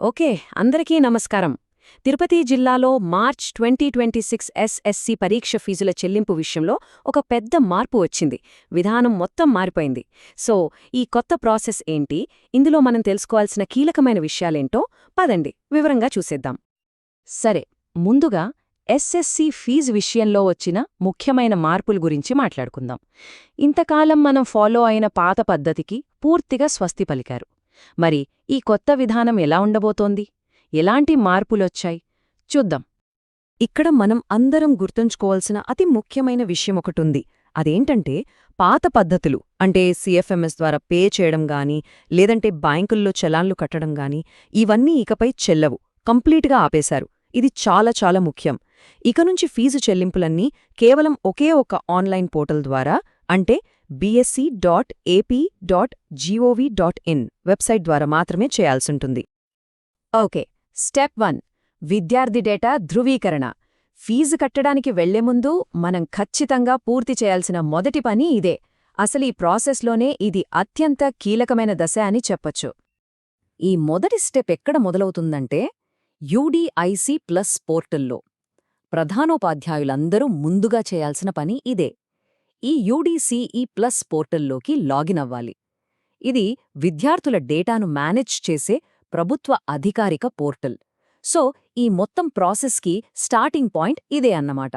Okay అందరికీ నమస్కారం. తిరుపతి జిల్లాలో March twenty twenty six SSC పరీక్ష ఫీజుల చెల్లింపు విషయంలో ఒక పెద్ద మార్పు వచ్చింది. విధానం మొత్తం మారిపోయింది. సో ఈ కొత్త ప్రాసెస్ ఏంటి? ఇందులో మనం తెలుసుకోవాల్సిన కీలకమైన విషయాలేంటో పదండి వివరంగా చూసేద్దాం. సరే ముందుగా ఎస్ఎస్సి ఫీజు విషయంలో వచ్చిన ముఖ్యమైన మార్పుల గురించి మాట్లాడుకుందాం. ఇంతకాలం మనం ఫాలో అయిన పాత పద్ధతికి పూర్తిగా స్వస్తి పలికారు. మరి ఈ కొత్త విధానం ఎలా ఉండబోతోంది? ఎలాంటి మార్పులొచ్చాయి? చూద్దాం. ఇక్కడ మనం అందరం గుర్తుంచుకోవాల్సిన అతి ముఖ్యమైన విషయం ఒకటుంది అదేంటంటే పాత పద్ధతులు అంటే సిఎఫ్ఎంఎస్ ద్వారా పే చేయడం గాని లేదంటే బ్యాంకుల్లో చలాన్లు కట్టడం గాని ఇవన్నీ ఇకపై చెల్లవు. కంప్లీట్గా ఆపేశారు. ఇది చాలా చాలా ముఖ్యం. ఇక నుంచి ఫీజు చెల్లింపులన్నీ కేవలం ఒకే ఒక ఆన్లైన్ పోర్టల్ ద్వారా అంటే BSC dot AP dot GOV dot in website ద్వారా మాత్రమే చేయాల్సుంటుంది. ఓకే స్టెప్ వన్ విద్యార్థి డేటా ధృవీకరణ. ఫీజు కట్టడానికి వెళ్ళే ముందు మనం ఖచ్చితంగా పూర్తి చేయాల్సిన మొదటి పని ఇదే. అసలు ఈ ప్రాసెస్లోనే ఇది అత్యంత కీలకమైన దశ అని చెప్పొచ్చు. ఈ మొదటి స్టెప్ ఎక్కడ మొదలవుతుందంటే యూడిఐసి ప్లస్ పోర్టల్లో. ప్రధానోపాధ్యాయులందరూ ముందుగా చేయాల్సిన పని ఇదే. ఈ యూడీసీఈ ప్లస్ పోర్టల్లోకి లాగిన్ అవ్వాలి. ఇది విద్యార్థుల డేటాను మేనేజ్ చేసే ప్రభుత్వ అధికారిక పోర్టల్. సో ఈ మొత్తం ప్రాసెస్కి స్టార్టింగ్ పాయింట్ ఇదే అన్నమాట.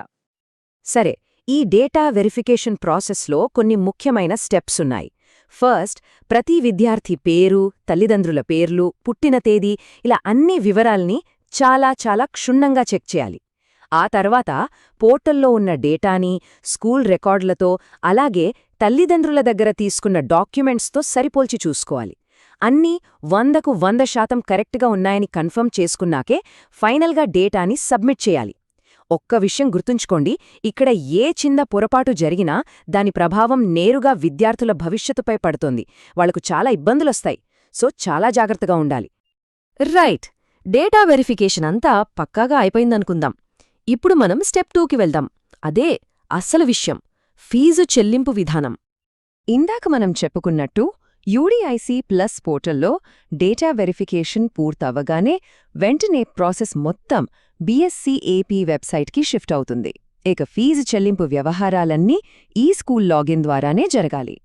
సరే ఈ డేటా వెరిఫికేషన్ ప్రాసెస్లో కొన్ని ముఖ్యమైన స్టెప్స్ ఉన్నాయి. ఫస్ట్ ప్రతి విద్యార్థి పేరు తల్లిదండ్రుల పేర్లు పుట్టిన తేదీ ఇలా అన్ని వివరాల్ని చాలా చాలా క్షుణ్ణంగా చెక్ చేయాలి. ఆ తర్వాత పోర్టల్లో ఉన్న డేటాని స్కూల్ రికార్డులతో అలాగే తల్లిదండ్రుల దగ్గర తీసుకున్న డాక్యుమెంట్స్తో సరిపోల్చి చూసుకోవాలి. అన్నీ వందకు వంద శాతం కరెక్ట్గా ఉన్నాయని కన్ఫర్మ్ చేసుకున్నాకే ఫైనల్గా డేటాని సబ్మిట్ చేయాలి. ఒక్క విషయం గుర్తుంచుకోండి ఇక్కడ ఏ చిన్న పొరపాటు జరిగినా దాని ప్రభావం నేరుగా విద్యార్థుల భవిష్యత్తుపై పడుతోంది. వాళ్ళకు చాలా ఇబ్బందులొస్తాయి. సో చాలా జాగ్రత్తగా ఉండాలి. రైట్. డేటా వెరిఫికేషన్ అంతా పక్కాగా అయిపోయిందనుకుందాం. ఇప్పుడు మనం స్టెప్ టూకి వెళ్దాం. అదే అస్సలు విషయం. ఫీజు చెల్లింపు విధానం. ఇందాక మనం చెప్పుకున్నట్టు యూడీఐసీ ప్లస్ పోర్టల్లో డేటా వెరిఫికేషన్ పూర్తవగానే వెంటనే ప్రాసెస్ మొత్తం బీఎస్సీ ఏపీ వెబ్సైట్కి షిఫ్ట్ అవుతుంది. ఇక ఫీజు చెల్లింపు వ్యవహారాలన్నీ ఈ స్కూల్ లాగిన్ ద్వారానే జరగాలి.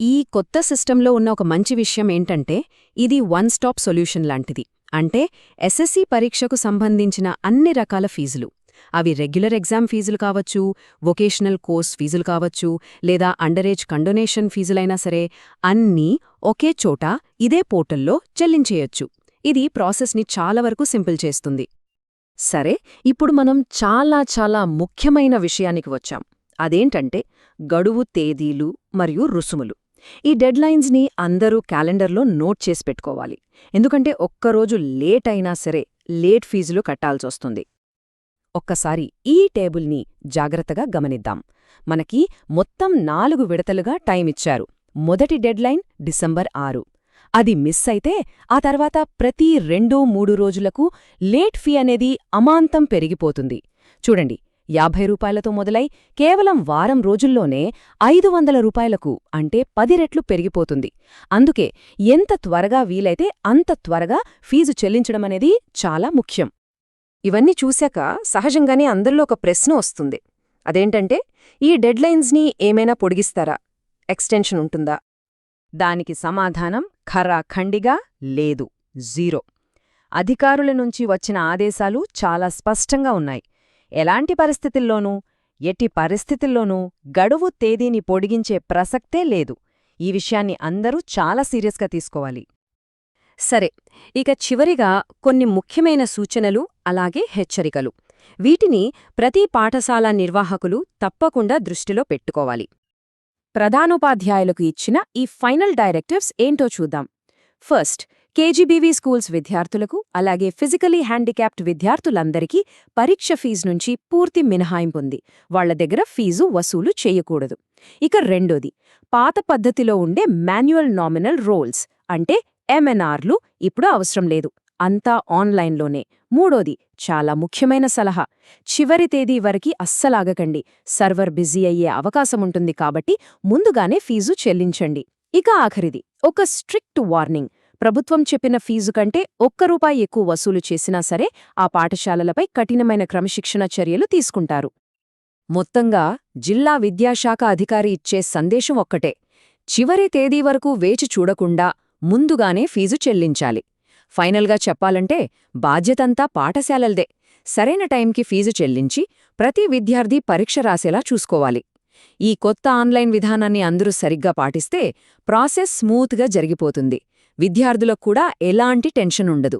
ఈ కొత్త సిస్టంలో ఉన్న ఒక మంచి విషయం ఏంటంటే ఇది వన్ స్టాప్ సొల్యూషన్ లాంటిది. అంటే ఎస్ఎస్సీ పరీక్షకు సంబంధించిన అన్ని రకాల ఫీజులు. అవి రెగ్యులర్ ఎగ్జామ్ ఫీజులు కావచ్చు వొకేషనల్ కోర్స్ ఫీజులు కావచ్చు లేదా అండరేజ్ కండొనేషన్ ఫీజులైనా సరే అన్నీ ఒకే చోట ఇదే పోర్టల్లో చెల్లించేయొచ్చు. ఇది ప్రాసెస్ని చాలా వరకు సింపుల్ చేస్తుంది. సరే ఇప్పుడు మనం చాలా చాలా ముఖ్యమైన విషయానికి వచ్చాం. అదేంటంటే గడువు తేదీలు మరియు రుసుములు. ఈ డెడ్లైన్స్ని అందరూ క్యాలెండర్లో నోట్ చేసి పెట్టుకోవాలి. ఎందుకంటే ఒక్కరోజు లేట్ అయినా సరే లేట్ ఫీజులు కట్టాల్సొస్తుంది. ఒక్కసారి ఈ టేబుల్ని జాగ్రత్తగా గమనిద్దాం. మనకి మొత్తం నాలుగు విడతలుగా టైమిచ్చారు మొదటి డెడ్లైన్ డిసెంబర్ ఆరు. అది మిస్ అయితే ఆ తర్వాత ప్రతి రెండో మూడు రోజులకు లేట్ ఫీ అనేది అమాంతం పెరిగిపోతుంది. చూడండి యాభై రూపాయలతో మొదలై కేవలం వారం రోజుల్లోనే ఐదు వందల రూపాయలకు అంటే పది రెట్లు పెరిగిపోతుంది. అందుకే ఎంత త్వరగా వీలైతే అంత త్వరగా ఫీజు చెల్లించడమనేది చాలా ముఖ్యం. ఇవన్నీ చూశాక సహజంగానే అందరిలో ఒక ప్రశ్న వస్తుంది. అదేంటంటే ఈ డెడ్లైన్స్ని ఏమైనా పొడిగిస్తారా? ఎక్స్టెన్షన్ ఉంటుందా? దానికి సమాధానం ఖరాఖండిగా లేదు. జీరో. అధికారుల నుంచి వచ్చిన ఆదేశాలు చాలా స్పష్టంగా ఉన్నాయి. ఎలాంటి పరిస్థితుల్లోనూ ఎట్టి పరిస్థితుల్లోనూ గడువు తేదీని పొడిగించే ప్రసక్తే లేదు. ఈ విషయాన్ని అందరూ చాలా సీరియస్గా తీసుకోవాలి. సరే ఇక చివరిగా కొన్ని ముఖ్యమైన సూచనలు అలాగే హెచ్చరికలు. వీటిని ప్రతి పాఠశాల నిర్వాహకులు తప్పకుండా దృష్టిలో పెట్టుకోవాలి. ప్రధానోపాధ్యాయులకు ఇచ్చిన ఈ ఫైనల్ డైరెక్టివ్స్ ఏంటో చూద్దాం. ఫస్ట్ కేజీబీవీ స్కూల్స్ విద్యార్థులకు అలాగే ఫిజికలీ హ్యాండిక్యాప్డ్ విద్యార్థులందరికీ పరీక్ష ఫీజు నుంచి పూర్తి మినహాయింపుంది వాళ్ళ దగ్గర ఫీజు వసూలు చేయకూడదు. ఇక రెండోది పాత పద్ధతిలో ఉండే మాన్యువల్ నామినల్ రోల్స్ అంటే ఎంఎన్ఆర్లు ఇప్పుడు అవసరం లేదు. అంతా ఆన్లైన్లోనే. మూడోది చాలా ముఖ్యమైన సలహా. చివరి తేదీ వరకి అస్సలాగకండి. సర్వర్ బిజీ అయ్యే అవకాశముంటుంది కాబట్టి ముందుగానే ఫీజు చెల్లించండి. ఇక ఆఖరిది ఒక స్ట్రిక్ట్ వార్నింగ్. ప్రభుత్వం చెప్పిన ఫీజు కంటే ఒక్క రూపాయి ఎక్కువ వసూలు చేసినా సరే ఆ పాఠశాలలపై కఠినమైన క్రమశిక్షణ చర్యలు తీసుకుంటారు. మొత్తంగా జిల్లా విద్యాశాఖ అధికారి ఇచ్చే సందేశం ఒక్కటే. చివరి తేదీ వరకు వేచి చూడకుండా ముందుగానే ఫీజు చెల్లించాలి. ఫైనల్గా చెప్పాలంటే బాధ్యతంతా పాఠశాలల్దే. సరైన టైంకి ఫీజు చెల్లించి ప్రతి విద్యార్థి పరీక్ష రాసేలా చూసుకోవాలి. ఈ కొత్త ఆన్లైన్ విధానాన్ని అందరూ సరిగ్గా పాటిస్తే ప్రాసెస్ స్మూత్గా జరిగిపోతుంది. విద్యార్థులకు కూడా ఎలాంటి టెన్షన్ ఉండదు.